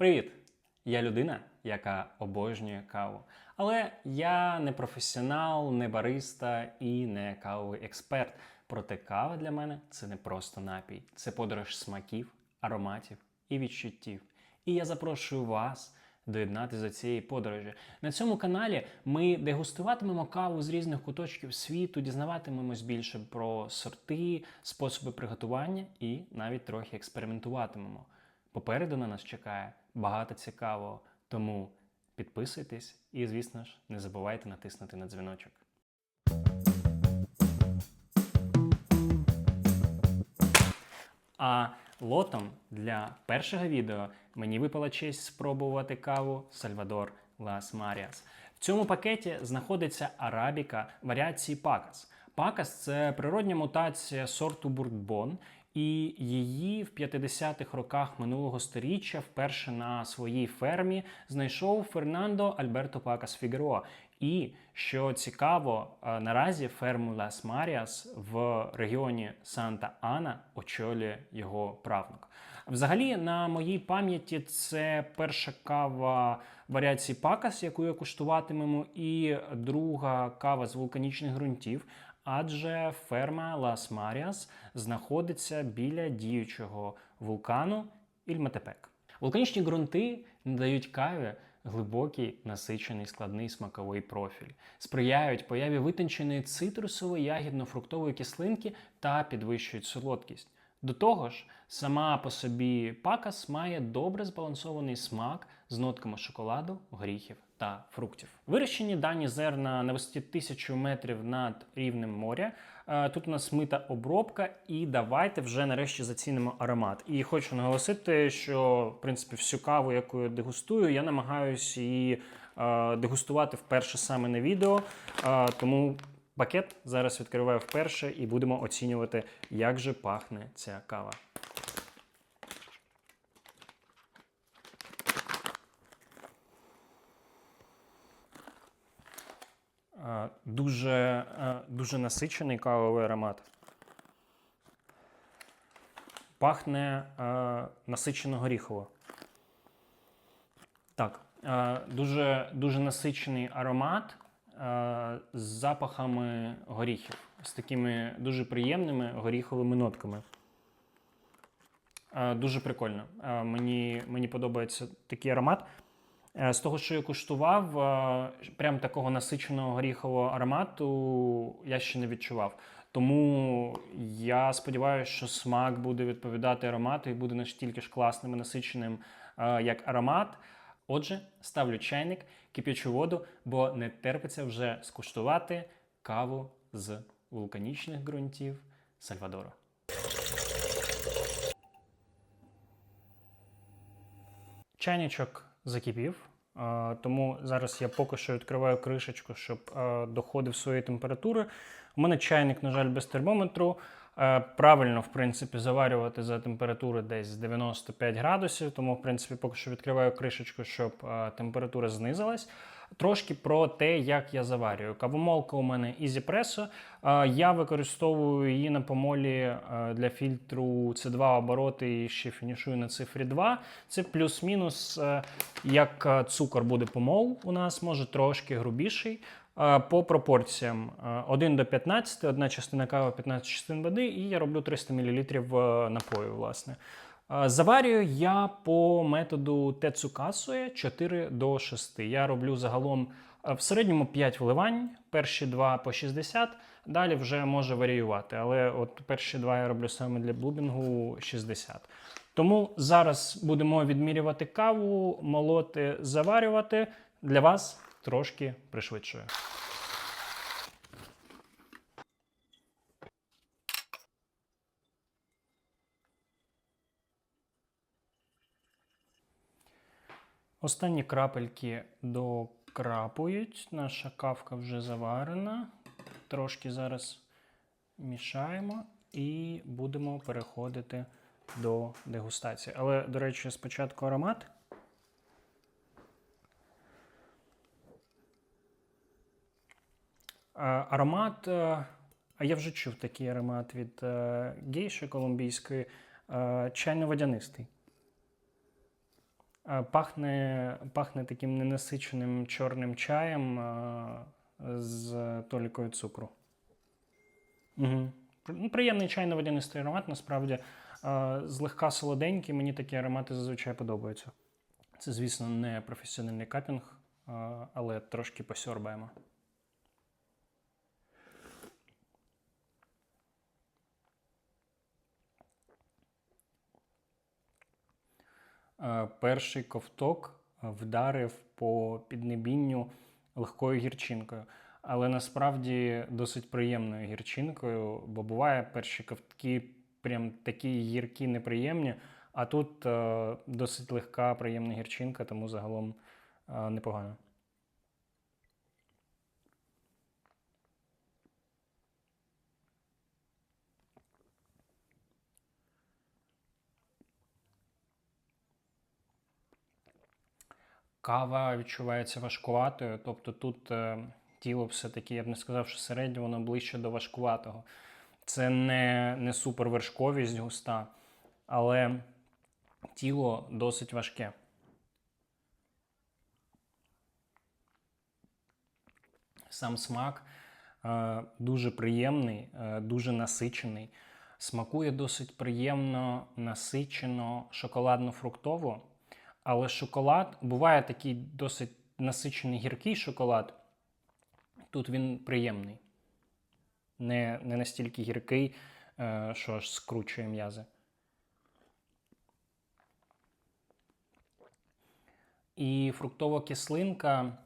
Привіт! Я людина, яка обожнює каву. Але я не професіонал, не бариста і не кавовий експерт. Проте кава для мене це не просто напій, це подорож смаків, ароматів і відчуттів. І я запрошую вас доєднатися до цієї подорожі. На цьому каналі ми дегустуватимемо каву з різних куточків світу, дізнаватимемось більше про сорти, способи приготування і навіть трохи експериментуватимемо. Попереду на нас чекає багато цікавого, тому підписуйтесь і, звісно ж, не забувайте натиснути на дзвіночок. А лотом для першого відео мені випала честь спробувати каву Сальвадор Лас Маріас. В цьому пакеті знаходиться арабіка варіації Пакас. Пакас це природня мутація сорту бурбон, і її в 50-х роках минулого сторіччя вперше на своїй фермі знайшов Фернандо Альберто Пакас Фігероа. І що цікаво, е, наразі ферму Лас Маріас в регіоні Санта Ана очолює його правнук. Взагалі, на моїй пам'яті це перша кава варіації Пакас, яку я куштуватимемо, і друга кава з вулканічних ґрунтів. Адже ферма Лас Маріас знаходиться біля діючого вулкану Ільметепек. Вулканічні ґрунти надають каві глибокий, насичений складний смаковий профіль, сприяють появі витонченої цитрусової ягідно-фруктової кислинки та підвищують солодкість. До того ж, сама по собі пакас має добре збалансований смак з нотками шоколаду, горіхів та фруктів. Вирощені дані зерна на висоті 1000 метрів над рівнем моря. Е, Тут у нас мита обробка, і давайте вже нарешті зацінимо аромат. І хочу наголосити, що в принципі всю каву, яку я дегустую, я намагаюся її е, дегустувати вперше саме на відео. Е, Тому пакет зараз відкриваю вперше і будемо оцінювати, як же пахне ця кава. Дуже, дуже насичений кавовий аромат. Пахне насичено горіхово. Так, дуже, дуже насичений аромат з запахами горіхів, з такими дуже приємними горіховими нотками. Е, Дуже прикольно. Е, Мені, мені подобається такий аромат. Е, З того, що я куштував, е, прям такого насиченого горіхового аромату я ще не відчував. Тому я сподіваюся, що смак буде відповідати аромату і буде настільки ж класним і насиченим, е, як аромат. Отже, ставлю чайник, кип'ячу воду, бо не терпиться вже скуштувати каву з вулканічних ґрунтів Сальвадору. Чайничок закипів, тому зараз я поки що відкриваю кришечку, щоб доходив своєї температури. У мене чайник, на жаль, без термометру. Е, Правильно, в принципі, заварювати за температури десь 95 градусів, тому, в принципі, поки що відкриваю кришечку, щоб е, температура знизилась. Трошки про те, як я заварюю. Кавомолка у мене EasyPresso. Е, Я використовую її на помолі для фільтру C2 обороти і ще фінішую на цифрі 2. Це плюс-мінус, як цукор буде помол у нас, може трошки грубіший. По пропорціям е, 1 до 15, одна частина кави, 15 частин води, і я роблю 300 мл напою, власне. Заварюю я по методу Тецукасує 4 до 6. Я роблю загалом в середньому 5 вливань, перші два по 60, далі вже може варіювати. Але от перші два я роблю саме для блубінгу 60. Тому зараз будемо відмірювати каву, молоти, заварювати. Для вас трошки пришвидшую. Останні крапельки докрапують. Наша кавка вже заварена. Трошки зараз мішаємо і будемо переходити до дегустації. Але, до речі, спочатку аромат. Аромат, е, а я вже чув такий аромат від е, гейші колумбійської, е, чайно-водянистий. Е, Пахне, пахне таким ненасиченим чорним чаєм е, з толікою цукру. Угу. Приємний чайно-водянистий аромат, насправді. Е, Злегка солоденький, мені такі аромати зазвичай подобаються. Це, звісно, не професіональний капінг, е, але трошки посьорбаємо. Перший ковток вдарив по піднебінню легкою гірчинкою, але насправді досить приємною гірчинкою, бо буває перші ковтки прям такі гіркі, неприємні, а тут е, досить легка, приємна гірчинка, тому загалом е, непогано. Кава відчувається важкуватою, тобто тут е, тіло все-таки, я б не сказав, що середнє, воно ближче до важкуватого. Це не, не супервершковість густа, але тіло досить важке. Сам смак е, дуже приємний, е, дуже насичений. Смакує досить приємно, насичено, шоколадно-фруктово. Але шоколад буває такий досить насичений гіркий шоколад. Тут він приємний. Не, не настільки гіркий, е, що аж скручує м'язи. І фруктова кислинка.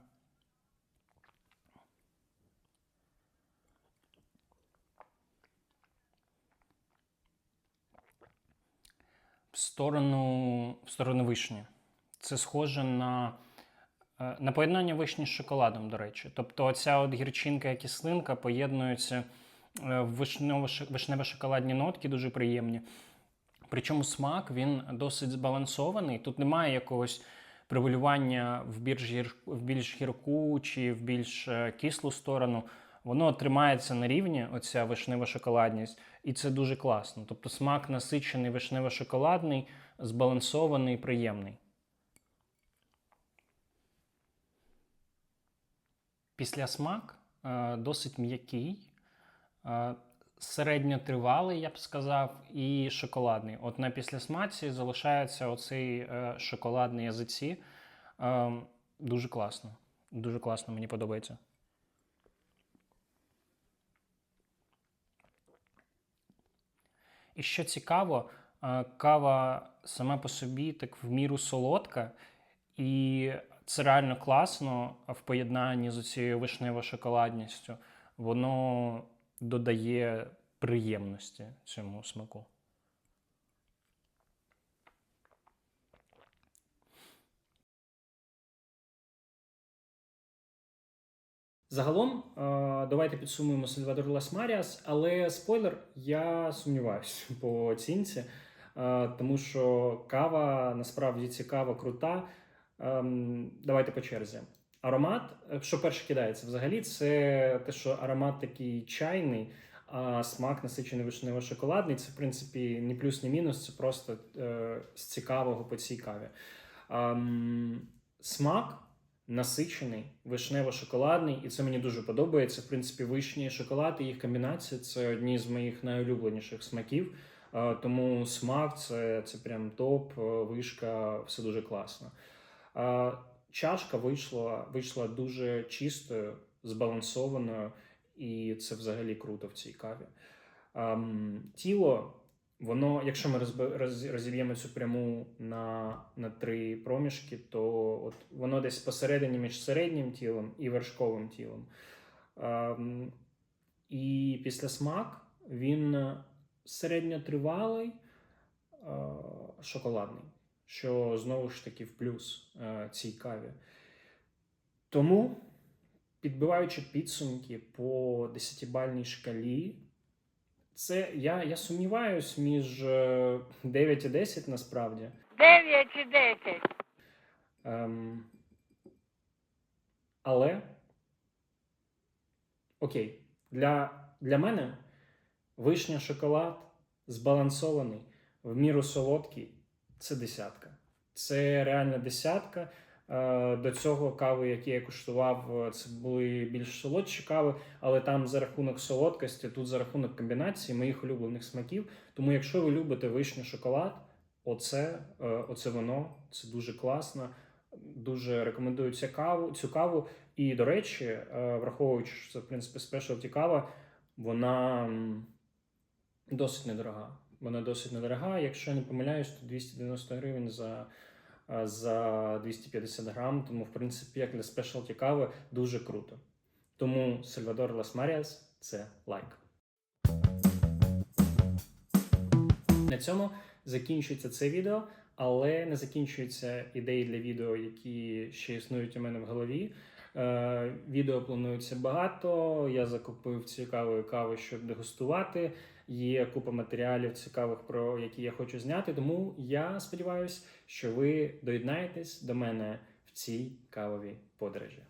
В сторону, в сторону вишні. Це схоже на, е, на поєднання вишні з шоколадом, до речі. Тобто, оця от гірчинка і кислинка поєднуються е, в вишнево- вишнево-шоколадні нотки, дуже приємні. Причому смак він досить збалансований. Тут немає якогось привалювання в більш, гір... в більш гірку чи в більш е, кислу сторону. Воно тримається на рівні, оця вишнева шоколадність, і це дуже класно. Тобто смак насичений вишнево-шоколадний, збалансований, приємний. Післясмак е, досить м'який, е, середньотривалий, я б сказав, і шоколадний. От на післясмаці залишається оцей е, шоколадний язиці. Дуже класно. Дуже класно, мені подобається. І що цікаво, кава сама по собі так в міру солодка, і це реально класно в поєднанні з цією вишнево-шоколадністю. Воно додає приємності цьому смаку. Загалом, е, давайте підсумуємо Сальвадор Лас Маріас, але спойлер, я сумніваюся по оцінці, е, тому що кава насправді цікава, крута. Ем, Давайте по черзі. Аромат, е, що перше кидається взагалі, це те, що аромат такий чайний, а смак насичений вишнево-шоколадний. Це, в принципі, ні плюс, ні мінус, це просто е, з цікавого по цій каві. Ем, смак насичений, вишнево-шоколадний, і це мені дуже подобається. В принципі, вишні і шоколад і їх комбінація це одні з моїх найулюбленіших смаків. Е, Тому смак це, це прям топ, е, вишка, все дуже класно. Чашка вийшла, вийшла дуже чистою, збалансованою, і це взагалі круто в цій каві. Тіло, воно, якщо ми розіб'ємо цю пряму на, на три проміжки, то от воно десь посередині між середнім тілом і вершковим тілом. І після смак він середньотривалий, шоколадний, що знову ж таки в плюс е, цій каві. Тому, підбиваючи підсумки по 10-бальній шкалі, це я, я сумніваюсь між е, 9 і 10 насправді. 9 чи 10. Ем, але окей, для, для мене вишня шоколад збалансований, в міру солодкий це десятка. Це реальна десятка. Е, До цього кави, які я куштував, е, це були більш солодші кави, але там за рахунок солодкості, тут за рахунок комбінації моїх улюблених смаків. Тому, якщо ви любите вишню шоколад, оце, е, оце воно, це дуже класно. Дуже рекомендую цю каву, цю каву. І, до речі, враховуючи, що це в принципі спешалті кава, вона досить недорога. Вона досить недорога. Якщо я не помиляюсь, то 290 гривень за, за 250 грам. Тому, в принципі, як для спешалті кави, дуже круто. Тому Сальвадор Лас Маріас це лайк. На цьому закінчується це відео, але не закінчуються ідеї для відео, які ще існують у мене в голові. Е, відео планується багато. Я закупив цікавої кави, щоб дегустувати. Є купа матеріалів цікавих, про які я хочу зняти. Тому я сподіваюся, що ви доєднаєтесь до мене в цій кавовій подорожі.